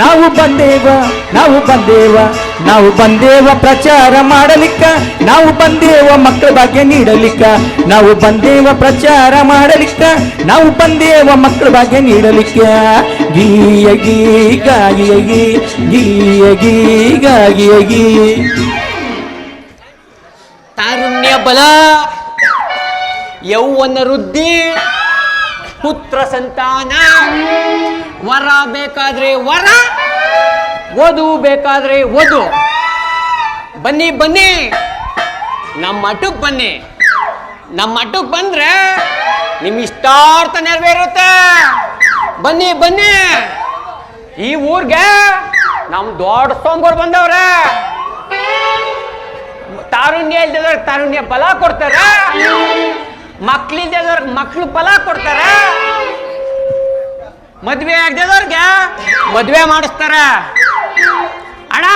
ನಾವು ಬಂದೇವ ನಾವು ಬಂದೇವ ನಾವು ಬಂದೇವ ಪ್ರಚಾರ ಮಾಡಲಿಕ್ಕ, ನಾವು ಬಂದೇವ ಮಕ್ಕಳ ಭಾಗ್ಯ ನೀಡಲಿಕ್ಕ, ನಾವು ಬಂದೇವ ಪ್ರಚಾರ ಮಾಡಲಿಕ್ಕ, ನಾವು ಬಂದೇವ ಮಕ್ಕಳ ಭಾಗ್ಯ ನೀಡಲಿಕ್ಕ. ಗೀಯಗಿ ಗಾಗಿಯಗಿ ಗೀಯ ಗೀ ಗಾಗಿಯ ಗೀ ತಾರುಣ್ಯ ಬಲ, ಯೌವನ ವೃದ್ಧಿ, ಪುತ್ರ ಸಂತಾನ, ವರ ಬೇಕಾದ್ರೆ ವರ ವಧು ಬೇಕಾದ್ರೆ ಓದು ಬನ್ನಿ ಬನ್ನಿ. ನಮ್ಮ ಮಠಕ್ಕೆ ಬನ್ನಿ. ನಮ್ಮ ಮಠಕ್ಕೆ ಬಂದ್ರೆ ನಿಮ್ ಇಷ್ಟಾರ್ಥ ನೆರವೇರುತ್ತೆ. ಬನ್ನಿ ಬನ್ನಿ. ಈ ಊರ್ಗೆ ನಮ್ ದೊಡ್ಡ ಸೋಂಗೋರ್ ಬಂದವ್ರೆ. ತಾರುಣ್ಯ ಇಲ್ದಿದ್ದವ್ರಿಗೆ ತಾರುಣ್ಯ ಫಲ ಕೊಡ್ತಾರ. ಮಕ್ಳಿಲ್ದಿದ್ದವ್ರಿಗೆ ಮಕ್ಳು ಫಲ ಕೊಡ್ತಾರ. ಮದ್ವೆ ಆಗದಿದ್ದವ್ರಿಗೆ ಮದ್ವೆ ಮಾಡಿಸ್ತಾರ. ಅಣ್ಣ,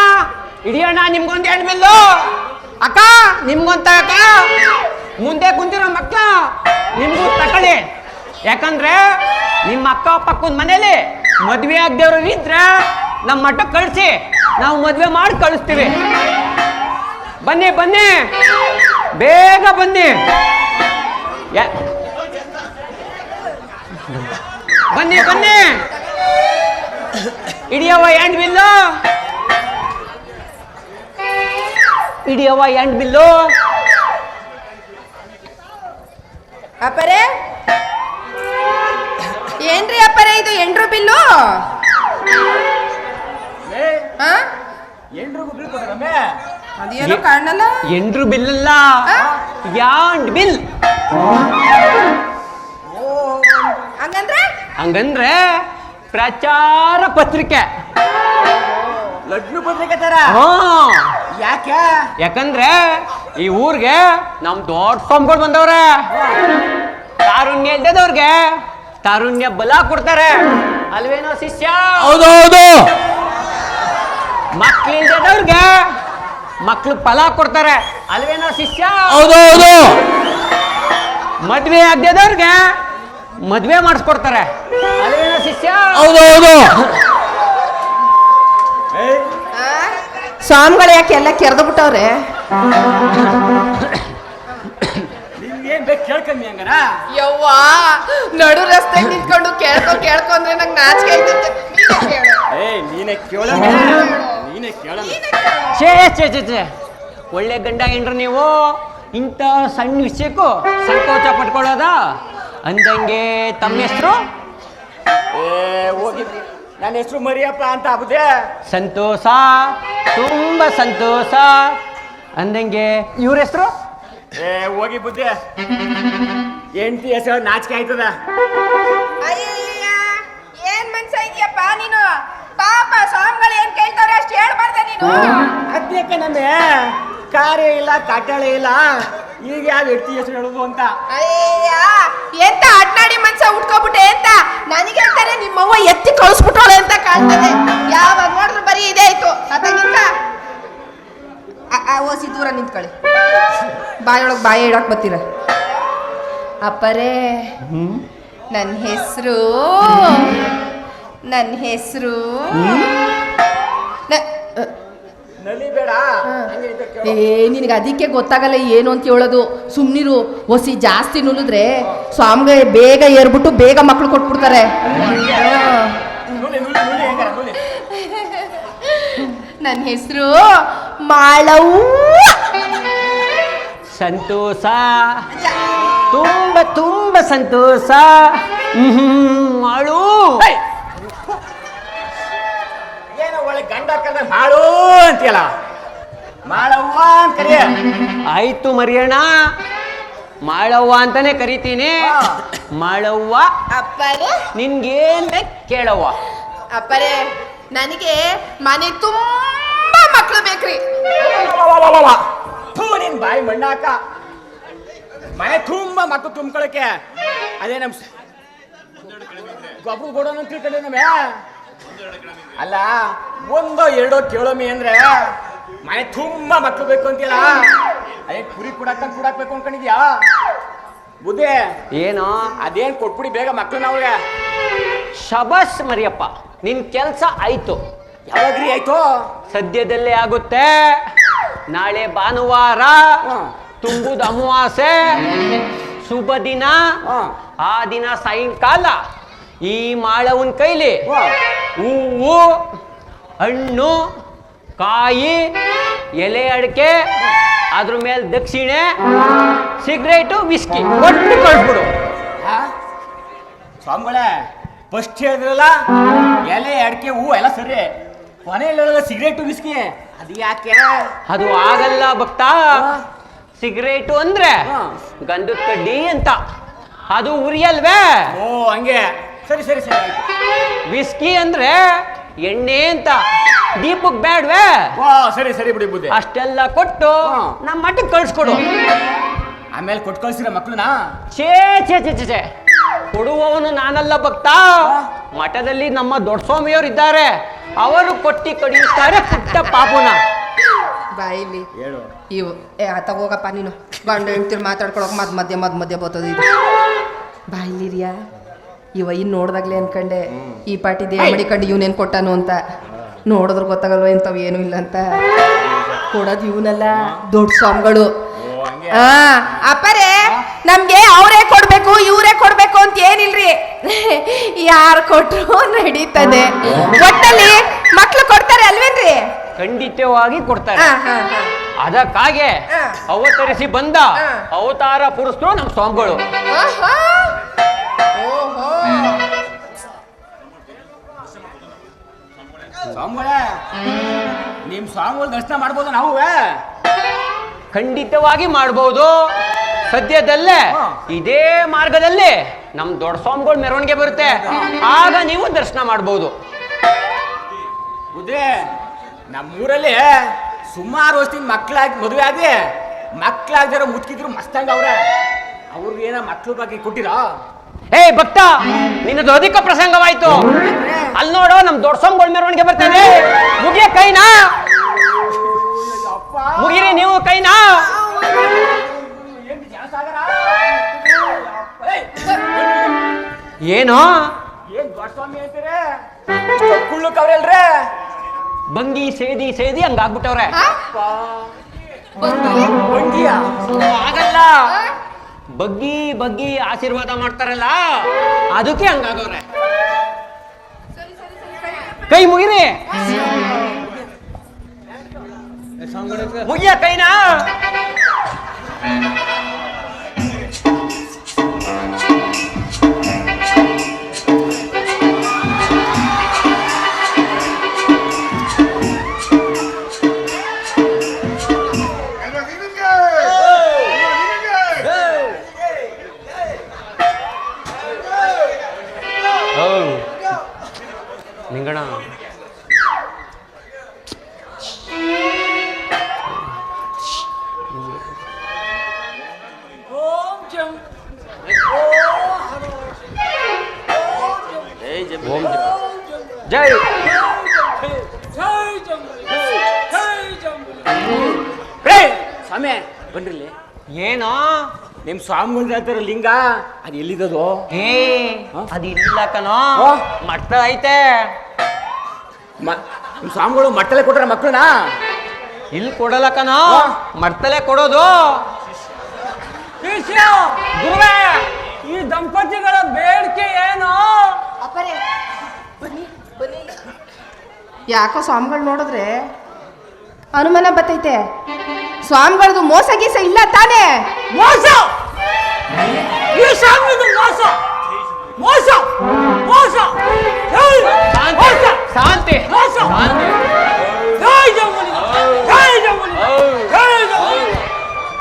ಇಡೀ ಅಣ್ಣ, ನಿಮ್ಗೊಂದು ಹೆಣ್ಬಿಲ್ಲು ಅಕ್ಕ ನಿಮ್ಗೊಂತ ಅಕ್ಕ ಮುಂದೆ ಕುಂತಿರೋ ಮಕ್ಕಳ, ನಿಮ್ಗೂ ತಕೊಳ್ಳಿ ಯಾಕಂದ್ರೆ ನಿಮ್ಮ ಅಕ್ಕ ಪಕ್ಕದ ಮನೇಲಿ ಮದ್ವೆ ಆಗದೇವ್ರು ಇದ್ರೆ ನಮ್ಮ ಮಠಕ್ಕೆ ಕಳಿಸಿ, ನಾವು ಮದ್ವೆ ಮಾಡಿ ಕಳಿಸ್ತೀವಿ. ಬನ್ನಿ ಬನ್ನಿ. ಬೇಗ ಬನ್ನಿ. ಬನ್ನಿ ಬನ್ನಿ. ಇಡಿಯವ ಎಂಡ್ ಬಿಲ್ಲು ಹಿಡಿಯವ ಎಂಡ್ ಬಿಲ್ಲು ಅಪ್ಪರೇ? ಏನ್ರಿ ಅಪ್ಪರೇ ಇದು ಎಂಡ್ರು ಬಿಲ್ಲು? ಅದೇನೋ ಕಾಣಲ್ಲ? ಎಂಡ್ರು ಬಿಲ್ ಅಲ್ಲ? And bill? ಹಂಗಂದ್ರೆ? ಹಂಗಂದ್ರೆ ಪ್ರಚಾರ ಪತ್ರಿಕೆ. ಲಡ್ಡು ಪತ್ರಿಕೆ ತರ ಹಾ. ಯಾಕೆ? ಯಾಕಂದ್ರೆ ಈ ಊರ್ಗೆ ನಮ್ ದೊಡ್ಡ ಸ್ವಾಮಿಗಳು ಬಂದವ್ರೆ. ತಾರುಣ್ಯ ಇಲ್ದದವ್ರಿಗೆ ತಾರುಣ್ಯ ಬಲ ಕೊಡ್ತಾರೆ. ಅಲ್ವೇನೋ ಶಿಷ್ಯ? ಹೌದೌದು. ಹೌದು ಮಕ್ಳು ಮಕ್ಳು ಫಲ ಕೊಡ್ತಾರೆ. ಅಲ್ವೇನೋ ಶಿಷ್ಯ? ಹೌದೌದು. ಹೌದು ಮದ್ವೆ ಆಗದವ್ರಿಗೆ ಮದ್ವೆ ಮಾಡಿಸ್ಕೊಡ್ತಾರೆ. ಅಲ್ವೇನೋ ಶಿಷ್ಯ? ಹೌದೌದು. ಹೌದು ಸ್ವಾಮಿಗಳು ಯಾಕೆ ಎಲ್ಲ ಕೆರೆದು ಬಿಟ್ಟವ್ರೆ? ಏನ್ ಬೇಕು ಕೇಳ್ಕಮ್ಮಿ ಹಂಗಾರ? ಯವ್ವ ನಡು ರಸ್ತೆ ನಿಂತ್ಕೊಂಡು ಕೇಳ್ಕೊ ಕೇಳ್ಕೊಂಡ್ರೆ ನಂಗೆ ನಾಚಿಕೆ ಆಯ್ತೈತೆ. ನೀನೇ ಕೇಳು. ಏ ನೀನೇ ಕೇಳ. ನೀನೇ ಕೇಳ ಛೇ ಛೇ ಛೇ ಛೇ. ಒಳ್ಳೆ ಗಂಡ ಏನ್ರ ನೀವು. ಇಂಥ ಸಣ್ಣ ವಿಷಯಕ್ಕೂ ಸಂಕೋಚ ಪಟ್ಕೊಳ್ಳೋದ? ಅಂದಂಗೆ ತಮ್ಮ ಹೆಸರು? ಏ ಹೋಗಿದ್ರಿ ನನ್ನ ಹೆಸರು ಮರಿಯಪ್ಪ ಅಂತ ಆಗುದೆ ಸಂತೋಷ ತುಂಬ ಸಂತೋಷ. ಅಂದಂಗೆ ಇವ್ರ ಹೆಸರು? ಏ ಹೋಗಿ ಬುದ್ಧಿ. ಎಂಟಿ ಹೆಸರು ನಾಚಿಕೆ ಆಯ್ತದ? ಅಯ್ಯ ಏನ್ ಮನ್ಸ ಇದೆಯಪ್ಪ ನೀನು? ಪಾಪ ಸ್ವಾಮಿಗಳು ಏನ್ ಕೇಳ್ತಾರೆ ಅಷ್ಟು ಹೇಳ್ಬಾರ್ದ ನೀನು? ಅದಕ್ಕೆ ನಮ್ಮೆ ಕಾರ್ಯ ಇಲ್ಲ ಕಟ್ಟಳೆ ಇಲ್ಲ. ಈಗ ಯಾವ ಹೆಂಡತಿ ಹೆಸರು ಹೇಳುದು ಅಂತ? ಅಯ್ಯ ಎಂತ ಅಡ್ನಾಡಿ ಮನ್ಸ ಉಟ್ಕೊಬಿಟ್ಟೆ ಅಂತ ನನಗೆ ಹೇಳ್ತಾರೆ ನಿಮ್ಮವ್ವ ಎತ್ತಿ ಕಳಿಸ್ಬಿಟ್ಟೋಳೆ ಅಂತ ಕಾಣ್ತದೆ. ಯಾವಾಗ ನೋಡಿದ್ರು ಬರೀ ಇದೇ ಆಯ್ತು. ಅದಕ್ಕಿಂತ ಓಸಿ ದೂರ ನಿಂತ್ಕೊಳ್ಳಿ. ಬಾಯೊಳಗೆ ಬಾಯಿ ಇಡಕ್ ಬತ್ತೀರ ಅಪ್ಪರೇ ನನ್ನ ಹೆಸರು ನನ್ನ ಹೆಸರು ಏ ನಿನಗೆ ಅದಕ್ಕೆ ಗೊತ್ತಾಗಲ್ಲ ಏನು ಅಂತ ಹೇಳೋದು. ಸುಮ್ನಿರು ಒಸಿ ಜಾಸ್ತಿ ನುಲಿದ್ರೆ ಸ್ವಾಮಿಗೆ ಬೇಗ ಏರ್ಬಿಟ್ಟು ಬೇಗ ಮಕ್ಳು ಕೊಟ್ಬಿಡ್ತಾರೆ. ನನ್ನ ಹೆಸರು ಮಾಳವು ಸಂತೋಷ. ತುಂಬ ತುಂಬ ಸಂತೋಷ. ಹ್ಮ್ ಮಾಡು ಏನೋ ಒಳ್ಳೆ ಕರೆದ ಮಾಡು ಅಂತೀಯಲ್ಲ. ಮಾಡವ್ವ ಅಂತ ಕರಿಯ. ಆಯ್ತು ಮರಿಯಣ್ಣ. ಮಾಳವ್ವ ಅಂತಾನೆ ಕರಿತೀನಿ. ಮಾಳವ್ವ ಅಪ್ಪರೇ. ನಿನ್ಗೇನ್ ಬೇಕು ಕೇಳವ್ವ. ಅಪ್ಪರೇ ನನಗೆ ಮನೆ ತುಂಬಾ ಮಕ್ಕಳು ಬೇಕ್ರಿ. ಥೂ ನಿನ್ ಬಾಯಿ ಮಣ್ಣಾಕ. ಮನೆ ತುಂಬಾ ಮಕ್ಕಳು ತುಂಬ್ಕೊಳಕ್ಕೆ. ಅದೇ ನಮ್ ಗೊಬ್ಬರ ಕೊಡೋಣ ತಿಳ್ಕೊಂಡೆ ನಮ್ಮೆ ಅಲ್ಲ ಒಂದೋ ಎರಡೋ ಕೇಳೋಮಿ ಅಂದ್ರೆ ಮನೆ ತುಂಬಾ ಮಕ್ಕಳು ಬೇಕು ಅಂತೀಯಲ್ಲ ಅದೇ ಕುರಿ ಕುಡಾಕ ಕುಡಾಕ್ಬೇಕು ಅನ್ಕೊಂಡಿದ್ಯಾ? ಬುದ್ಧಿ ಏನು? ಅದೇನ್ ಕೊಟ್ಬಿಡಿ ಬೇಗ ಮಕ್ಕಳು ನಾವ್ಗೆ ಶಬಾಸ್ ಮರಿಯಪ್ಪ ನಿನ್ ಕೆಲ್ಸ ಆಯ್ತು. ಯಾವಾಗ್ರಿ ಆಯ್ತು? ಸದ್ಯದಲ್ಲೇ ಆಗುತ್ತೆ. ನಾಳೆ ಭಾನುವಾರ. ತುಂಬುದು ಅಮಾವಾಸ್ಯೆ. ಶುಭ ದಿನ. ಆ ದಿನ ಸಾಯಂಕಾಲ ಈ ಮಾಳವನ್ ಕೈಲಿ. ಹೂವು ಹಣ್ಣು ಕಾಯಿ ಎಲೆ ಅಡಿಕೆ ಅದ್ರ ಮೇಲೆ ದಕ್ಷಿಣೆ ಸಿಗರೇಟು ವಿಸ್ಕಿ. ಒಟ್ಟು ಕಳ್ಸ್ಬಿಡು. ಸ್ವಾಮಿಗಳ ಫಸ್ಟ್ ಹೇಳಿದ್ರಲ್ಲ ಎಲೆ ಅಡಿಕೆ ಹೂ ಎಲ್ಲ ಸರಿ. ಕೊನೆಯಲ್ಲಿ ಹೇಳಿದ್ರೆ ಸಿಗರೇಟು ವಿಸ್ಕಿ. ಅದು ಯಾಕೆ? ಅದು ಆಗಲ್ಲ ಭಕ್ತ. ಸಿಗರೇಟು ಅಂದ್ರೆ ಗಂಧದ ಕಡ್ಡಿ ಅಂತ. ಅದು ಉರಿಯಲ್ವೇ ಓ ಹಂಗೆ. ಸರಿ ಸರಿ ಸರಿ. ಆಯ್ತು ವಿಸ್ಕಿ ಅಂದ್ರೆ ಎಣ್ಣೆ ಅಂತ. ದೀಪಕ್ ಬೇಡ್ವೇ ವಾ ಸರಿ ಸರಿ ಬಿಡಿ ಬುದ್ಧಿ. ಅಷ್ಟೆಲ್ಲ ಕೊಟ್ಟು ಹಾ. ನಮ್ಮ ಮಠಕ್ಕೆ ಕಳ್ಸ್ಕೊಡು. ಆಮೇಲೆ ಕೊಟ್ಟು ಕಳ್ಸಿರ ಮಕ್ಳನ್ನ? ಛೇ ಛೇ ಛೇ ಛೇ ಛೇ. ಕೊಡುವವನು ನಾನಲ್ಲ ಭಕ್ತ. ಮಠದಲ್ಲಿ ನಮ್ಮ ದೊಡ್ಡ ಸ್ವಾಮಿಯವರು ಇದ್ದಾರೆ. ಅವರು ಕೊಟ್ಟಿ ಕಡಿಯುತ್ತಾರೆ ಪುಟ್ಟ ಪಾಪುನ. ಬಾಯಿಲಿ ಹೇಳು. ಇವು. ಏ ಆತ ಹೋಗಪ್ಪ ನೀನು. ಗಂಡ ಹೆಂಡ್ತಿರ್ ಮಾತಾಡ್ಕೊಳಕ್ ಮದ್ ಮಧ್ಯೆ ಮದ್ ಮಧ್ಯೆ ಬರ್ತದೆ ಇದು. ಬಾಯಿಲಿರಿಯಾ ಇವ ಇನ್ ನೋಡ್ದಾಗ್ಲೇ ಅನ್ಕಂಡೆ ಈ ಪಾಟಿ ದೇಹ ಮಡಿಕಂಡು ಇವನೇನ್ ಕೊಟ್ಟಾನು ಅಂತ. ನೋಡಿದ್ರ ಗೊತ್ತಾಗಲ್ವ ಇಂಥವ್ ಏನು ಇಲ್ಲ ಅಂತ. ಕೊಡೋದು ಇವನಲ್ಲ ದೊಡ್ಡ ಸ್ವಾಮಿಗಳು. ಹಾ ಅಪ್ಪರೇ ನಮ್ಗೆ ಅವರೇ ಕೊಡ್ಬೇಕು ಇವರೇ ಕೊಡ್ಬೇಕು ಅಂತ ಏನಿಲ್ರಿ? ಯಾರು ಕೊಟ್ರು ನಡೀತದೆ. ಒಟ್ಟಲ್ಲಿ ಮಕ್ಳು ಕೊಡ್ತಾರೆ ಅಲ್ವೇನ್ರಿ? ಖಂಡಿತವಾಗಿ ಕೊಡ್ತಾರೆ. ಅದಕ್ಕಾಗೆ. ಅವತರಿಸಿ ಬಂದ ಅವತಾರ ಪುರುಷರು ನಮ್ಮ ಸ್ವಾಮಿಗಳು. ನಿಮ್ ಸ್ವಾಮಿಗಳ ದರ್ಶನ ಮಾಡ್ಬೋದು ನಾವು ಖಂಡಿತವಾಗಿ ಮಾಡ್ಬೋದು. ಸದ್ಯದಲ್ಲೇ ಇದೇ ಮಾರ್ಗದಲ್ಲಿ ನಮ್ ದೊಡ್ಡ ಸ್ವಾಮಿಗಳು ಮೆರವಣಿಗೆ ಬರುತ್ತೆ. ಆಗ ನೀವು ದರ್ಶನ ಮಾಡ್ಬೋದು. ಬುದ್ಧಿ ನಮ್ಮೂರಲ್ಲಿ ಸುಮಾರು ವರ್ಷದಿಂದ ಮಕ್ಕಳಾಗಿ ಮದುವೆ ಆಗಿ ಮಕ್ಳಾಗ್ದಿರೋ ಮುಚ್ಕಿದ್ರು ಮಸ್ತಂಗ ಅವ್ರೆ. ಅವ್ರಿಗೆ ಏನೋ ಮಕ್ಕಳು ಬಗ್ಗೆ ಕೊಟ್ಟಿರಾ? ಏ ಭಕ್ತ ನಿನ್ನದು ಅಧಿಕ ಪ್ರಸಂಗವಾಯ್ತು. ಅಲ್ಲಿ ನೋಡು ನಮ್ ದೊಡ್ಡ ಸ್ವಾಮಿಗಳ ಮೆರವಣಿಗೆ ಬರ್ತೇನೆ. ಮುಗಿಯ ಕೈನಾ? ಮುಗಿರಿ ನೀವು ಕೈನಾ? ಏನೋ? ಬಂಗಿ ಸೇದಿ ಸೇದಿ ಹಂಗಾಗ್ಬಿಟ್ಟವ್ರೆ. ಬಂಗಿಯ? ಬಗ್ಗಿ ಬಗ್ಗಿ ಆಶೀರ್ವಾದ ಮಾಡ್ತಾರಲ್ಲ ಅದಕ್ಕೆ ಹಂಗಾಗವ್ರೆ ಕೈ ಮುಗಿರಿ. ಮುಗಿಯ ಕೈನಾ? ಜೈ. ಏಯ್, ಸ್ವಾಮಿ ಬನ್ರಿಲ್ಲಿ ಏನೋ? ನಿಮ್ ಸ್ವಾಮಿಗಳು ಹೇಳ್ತಾರ ಲಿಂಗ? ಅದು ಎಲ್ಲಿದದು? ಏ ಅದು ಇಲ್ಲ ಕಣೋ. ಓ. ಮಟ್ಟ ಐತೆ. ಮ- ನಿಮ್ ಸ್ವಾಮಿಗಳು ಮಟ್ಟಲೆ ಕೊಟ್ರ ಮಕ್ಕಳನ್ನ? ಇಲ್ಲಿ ಕೊಡಲ್ಲ ಕಣೋ. ಕೊಡೋದು ಮರ್ತಲೆ ಕೊಡೋದು. ಗುರುವೇ! ಈ ದಂಪತಿಗಳ ಬೇಡಿಕೆ ಏನು? ಬನ್ನಿ ಬನ್ನಿ. ಯಾಕೋ ಸ್ವಾಮಿಗಳು ನೋಡಿದ್ರೆ ಅನುಮಾನ ಬತ್ತೈತೆ ಸ್ವಾಮಿಗಳದು ಮೋಸ ಗೀಸ ಇಲ್ಲ ತಾನೇ? ಮೋಸ! ಈ ಸ್ವಾಮಿದು ಮೋಸ! ಮೋಸ! ಮೋಸ! ಶಾಂತಿ ಶಾಂತಿ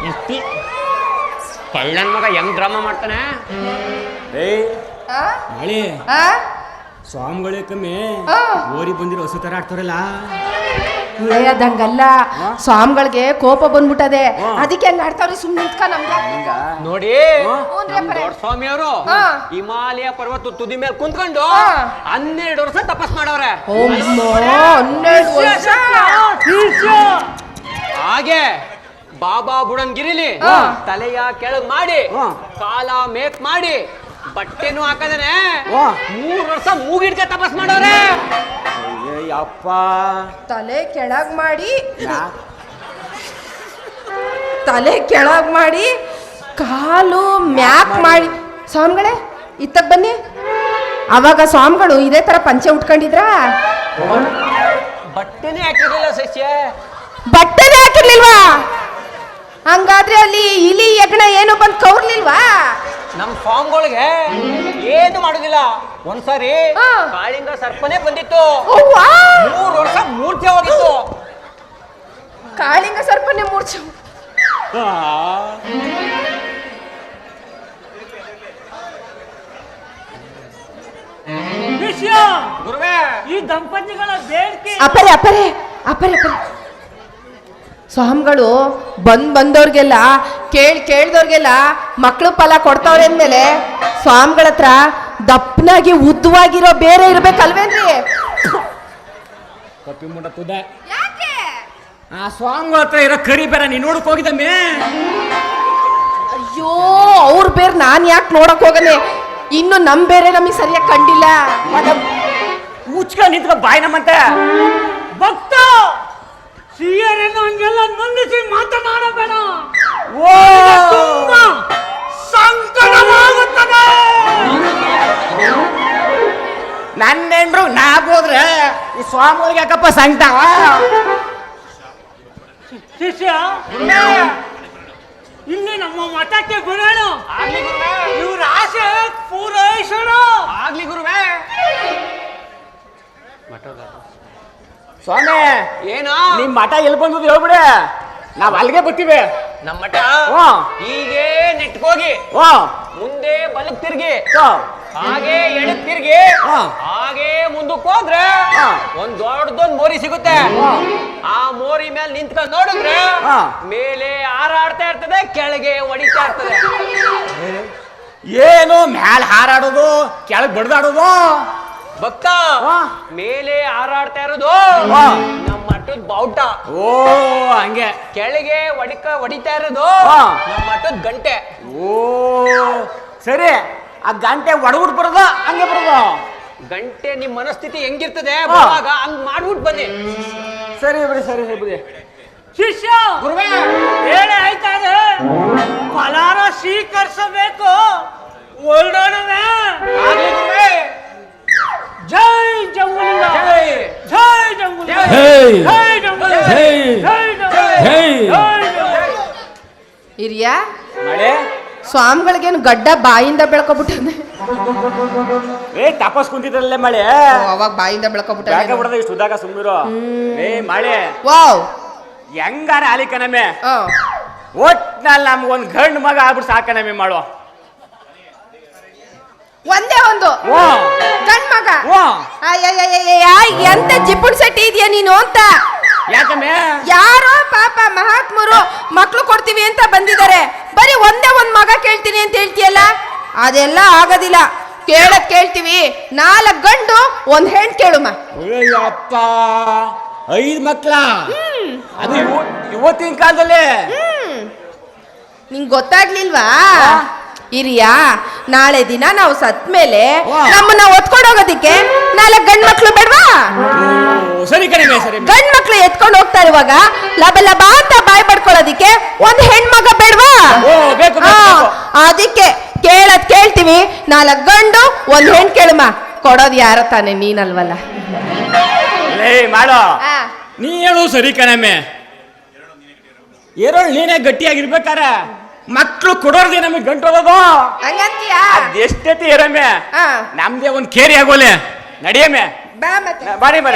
ಎತ್ತಿ ಕಳ್ಳನ್ ಮಗ ಹೆಂಗ್ ಡ್ರಾಮಾ ಮಾಡ್ತಾನೆ? ಸ್ವಾಮಿಗಳೇ ಕಮ್ಮಿ ಆ. ಓರಿ ಬಂದಿರೋ ಹಸು ತರ ಆಡ್ತಾರಲ್ಲ ಏ ಅದಂಗಲ್ಲ ಸ್ವಾಮಿಗಳಿಗೆ ಕೋಪ ಬಂದ್ಬಿಟ್ಟದೆ. ಅದಕ್ಕೆ ಹೆಂಗ್ ಆಡ್ತಾವ್ರಿ ಸುಮ್ಮನೆ ನಿಂತ್ಕ ನಮ್ಗೆ ನೋಡಿ ಹ್ಞೂನ್ರಿ ಅವರು ಅಪ್ಪರೇ. ದೊಡ್ಡ ಸ್ವಾಮಿಯವರು ಹಾ. ಹಿಮಾಲಯ ಪರ್ವತ ತುದಿ ಮೇಲೆ ಕುಂತ್ಕೊಂಡು ಹಾ. ಹನ್ನೆರಡು ವರ್ಷ ತಪಸ್ ಮಾಡವ್ರೆ ಹನ್ನೆರಡು ವರ್ಷ ಹಾಗೆ ಬಾಬಾ ಬುಡನ್ಗಿರಿಲಿ ಹಾ. ತಲೆಯ ಕೆಳಗ್ ಮಾಡಿ ಹಾ. ಕಾಲ ಮೇಕ್ ಮಾಡಿ ಬಟ್ಟೆನೂ ಹಾಕದ್ರೆ ಓ ಮೂರ್ ವರ್ಷ ಮೂಗಿಡ್ಕ ತಪಸ್ ಮಾಡೋರೆ. ಅಯ್ಯಪ್ಪ ತಲೆ ಕೆಳಗ್ ಮಾಡಿ ತಲೆ ಕೆಳಗ್ ಮಾಡಿ ಕಾಲು ಮ್ಯಾಕ್ ಮಾಡಿ. ಸ್ವಾಮಿಗಳೇ ಇತ್ತಕ್ ಬನ್ನಿ. ಅವಾಗ ಸ್ವಾಮಿಗಳು ಇದೇ ತರ ಪಂಚೆ ಉಟ್ಕೊಂಡಿದ್ರಾ? ಬಟ್ಟೆನೇ ಹಾಕಿರಲಿಲ್ಲ ಸಸ್ಯ. ಬಟ್ಟೆನೇ ಹಾಕಿರ್ಲಿಲ್ವಾ? ಹಂಗಾದ್ರೆ ಅಲ್ಲಿ ಇಲಿ ಯಜ್ಞ ಏನು ಬಂದು ಕೌರ್ಲಿಲ್ವಾ? ನಮ್ಮ ಫಾರ್ಮ್ಗಳಿಗೆ ಏನು ಮಾಡುದಿಲ್ಲ. ಒಂದ್ಸಾರಿ ಹಾ. ಕಾಳಿಂಗ ಸರ್ಪನೇ ಬಂದಿತ್ತು. ಅವ್ವಾ! ಮೂರ್ ವರ್ಷ ಮೂರ್ಛೆ ಹೋಗಿತ್ತು. ಕಾಳಿಂಗ ಸರ್ಪನೆ ಮೂರ್ಛೆ ವಿಷಯ ಗುರುವೇ. ಈ ದಂಪತಿಗಳ ಬೇಡಿಕೆ ಅಪರೆ ಅಪರೇ ಅಪರೆ ಅಪರೆ ಸ್ವಾಮಿಗಳು ಬಂದು ಬಂದವ್ರಿಗೆಲ್ಲ ಕೇಳಿ ಕೇಳ್ದವ್ರಿಗೆಲ್ಲ ಮಕ್ಕಳು ಫಲ ಕೊಡ್ತಾವ್ರೆ ಅಂದ್ಮೇಲೆ ಸ್ವಾಮಿಗಳ ಹತ್ರ ದಪ್ಪನಾಗಿ ಉದ್ದವಾಗಿರೋ ಬೇರೆ ಇರ್ಬೇಕಲ್ವೇನ್ರಿ ಕಪ್ಪಿ ಮುಂಡ ತುದ ಆ ಸ್ವಾಮಿಗಳ ಹತ್ರ ಇರೋ ಕರಿ ಬೇರೆ ನೀನು ನೋಡಕ್ ಹೋಗಿದ್ದಮ್ಮೆ. ಅಯ್ಯೋ ಅವ್ರ ಬೇರೆ ನಾನ್ ಯಾಕೆ ನೋಡಕ್ ಹೋಗನೆ? ಇನ್ನು ನಮ್ ಬೇರೆ ನಮಗೆ ಸರಿಯಾಗಿ ಕಂಡಿಲ್ಲ ಉಚ್ಕ ನಿಂತ್ಕೊ ಬಾಯ್ ನಮ್ಮಂತೆ. ಭಕ್ತ! ಸಿಹಿಯರನ್ನು ಹಂಗೆಲ್ಲ ನಂದಿಸಿ ಮಾತನಾಡಬೇಡ. ಓ ಸಂಕಟವಾಗುತ್ತದೆ. ನನ್ನೇನ್ರು ನಾ ಹೋದ್ರೆ ಈ ಸ್ವಾಮಿಗಳಿಗೆ ಯಾಕಪ್ಪ ಸಂಗ್ತಾವ ಶಿಷ್ಯ ಇಲ್ಲಿ. ನಮ್ಮ ಮಠಕ್ಕೆ ಬರೋಣ. ಆಗ್ಲಿ ಗುರುವೇ. ಇವ್ರ ಆಸೆ ಪೂರೈಸೋಣ. ಆಗ್ಲಿ ಗುರುವೇ. ಸ್ವಾಮಿ ಏನು? ನಿಮ್ ಮಠ ಎಲ್ಲಿ ಬಂದದ್ದು ಹೇಳ್ಬಿಡ. ನಾವ್ ಅಲ್ಲಿಗೆ ಬರ್ತೀವಿ. ನಮ್ಮ ಮಠ? ಹ್ಞೂ. ಹೀಗೆ ನೆಟ್ಕೋಗಿ ಓ ಮುಂದೆ ಬಲಕ್ ತಿರ್ಗಿ. ಓ, ಹಾಗೆ ಎಡಕ್ ತಿರ್ಗಿ. ಹಾ. ಹಾಗೆ ಮುಂದಕ್ಕೆ ಹೋದ್ರೆ ಹಾ. ಒಂದ್ ದೊಡ್ಡದೊಂದ್ ಮೋರಿ ಸಿಗುತ್ತೆ. ಆ ಮೋರಿ ಮೇಲೆ ನಿಂತ್ಕೊಂಡ್ ನೋಡಿದ್ರೆ ಹಾ. ಮೇಲೆ ಹಾರಾಡ್ತಾ ಇರ್ತದೆ ಕೆಳಗೆ ಹೊಡಿತಾ ಇರ್ತದೆ. ಏನು ಮ್ಯಾಲ್ ಹಾರಾಡೋದು ಕೆಳಗ್ ಬಡ್ದಾಡೋದು? ಭಕ್ತ. ಮೇಲೆ ಹಾರಾಡ್ತಾ ಇರೋದು. ನಮ್ಮ ಮಠದ ಬಾವುಟ. ಓ ಹಂಗೆ. ಕೆಳಗೆ ಹೊಡಿಕ ಹೊಡಿತಾ ಇರೋದು. ನಮ್ಮ ಮಠದ ಗಂಟೆ. ಓ ಸರಿ. ಆ ಗಂಟೆ ಒಡಗುಟ್ ಬರೋದ? ಹಂಗೆ ಬರೋದು? ಗಂಟೆ ನಿಮ್ ಮನಸ್ಥಿತಿ ಹೆಂಗಿರ್ತದೆ. ಬರುವಾಗ ಹಂಗ್ ಮಾಡ್ಬಿಟ್ ಬನ್ನಿ. ಸರಿ ಬಿಡಿ ಸರಿ ಸರಿ ಬಿಡಿ. ಶಿಷ್ಯ! ಗುರುವೇ! ಹೇಳಿ ಆಯ್ತಾದೆ ಫಲಾರ ಸ್ವೀಕರಿಸಬೇಕು. ಹೊರಡೋಣವೇ ಆಗ್ಲಿ ಗುರುವೇ! ಜೈ ಜಂಗುಲಿಂಗ. ಜೈ. ಜೈ ಜಂಗುಲಿಂಗ. ಜೈ. ಜೈ ಜಂಗುಲಿಂಗ. ಜೈ. ಜೈ ಜಂಗುಲಿಂಗ. ಜೈ. ಜೈ ಜಂಗುಲಿಂಗ. ಹಿರಿಯ ಮಳೆ. ಸ್ವಾಮಿಗಳಿಗೇನು ಗಡ್ಡ ಬಾಯಿಂದ ಬೆಳ್ಕೊಬಿಟ್ಟನೆ ಏ ತಪಸ್ ಕುಂತಿದ್ರಲ್ಲೇ ಮಳೆ. ಅವಾಗ ಬಾಯಿಂದ ಬೆಳ್ಕೊಬಿಟ್ಟ ಬ್ಯಾಕ ಬಿಡದ ಇಷ್ಟು ಉದ್ದಾಗ ಸುಮ್ಮಿರೋ ಏ ಮಳೆ. ವಾವ್. ಹೆಂಗಾರ ಆಲಿಕನಮೆ. ಒಟ್ನಲ್ಲಿ ನಮ್ಗೊಂದು ಗಂಡು ಮಗ ಆಗ್ಬಿಟ್ಟು ಸಾಕನಮೆ ಮಾಡೋ. ಒಂದೇ ಒಂದು. ಗಂಡ್ ಮಗ ಅಯ್ಯಯ್ಯಯ್ಯಯ್ಯ, ಎಂತ ಜಿಪುಣ್ ಸೆಟ್ ಇದೆಯಾ ನೀನು ಅಂತ. ಯಾಕಮ್ಮೆ? ಯಾರೋ ಪಾಪ ಮಹಾತ್ಮರು ಮಕ್ಳು ಕೊಡ್ತೀವಿ ಅಂತ ಬಂದಿದ್ದಾರೆ. ಬರೀ ಒಂದೇ ಒಂದ್ ಮಗ ಕೇಳ್ತೀನಿ ಅಂತ ಹೇಳ್ತೀಯಲ್ಲ? ಅದೆಲ್ಲ ಆಗೋದಿಲ್ಲ. ಕೇಳಕ್ ಕೇಳ್ತೀವಿ. ನಾಲ್ಕು ಗಂಡು ಒಂದ್ ಹೆಣ್ ಕೇಳುಮ ಅಯ್ಯಪ್ಪ ಐದು ಮಕ್ಳ? ಅದು ಇವ- ಇವತ್ತಿನ ಕಾಲದಲ್ಲಿ? ನಿಂಗ್ ಗೊತ್ತಾಗ್ಲಿಲ್ವಾ? ಇರಿಯಾ ನಾಳೆ ದಿನ ನಾವು ಸತ್ ಮೇಲೆ ನಮ್ಮನ್ನ ಒತ್ಕೊಂಡು ಹೋಗೋದಿಕ್ಕೆ ನಾಳೆ ಗಂಡ್ ಮಕ್ಳು ಬೇಡವಾ ಸರಿ ಕಡಿಮೆ ಸರಿ ಗಂಡ್ ಮಕ್ಳು ಎತ್ಕೊಂಡು ಹೋಗ್ತಾ ಇರುವಾಗ ಲಬ ಲಬ ಅಂತ ಬಾಯ್ ಪಡ್ಕೊಳ್ಳೋದಿಕ್ಕೆ ಒಂದ್ ಹೆಣ್ಮಗ ಬೇಡವಾ? ಓ, ಬೇಕು, ಬೇಕು, ಅದಕ್ಕೆ ಕೇಳದ್ ಕೇಳ್ತೀವಿ. ನಾಲ್ಕು ಗಂಡು ಒಂದ್ ಹೆಣ್ ಕೇಳಮ್ಮ ಕೊಡೋದ್ ಯಾರ ತಾನೆ? ನೀನಲ್ವಲ್ಲ. ಮಾಡೋ. ನೀ ಹೇಳು ಸರಿ ಕಣಮ್ಮೆ ಏರೋಳು ನೀನೇ ಗಟ್ಟಿಯಾಗಿರ್ಬೇಕಾರ. ಮಕ್ಳು ಕೊಡೋರ್ಗೆ ನಮಗೆ ಗಂಟೋದದು ಹಂಗಂತೀಯಾ? ಎಷ್ಟೈತಿ ಏರಮ್ಮೆ ಆ, ನಮ್ದೇ ಒಂದು ಕೇರಿ ಆಗೋಲೆ. ನಡಿಯಮ್ಮೆ ಬಾ ಮತ್ತೆ. ಬಾರಿ ಬರ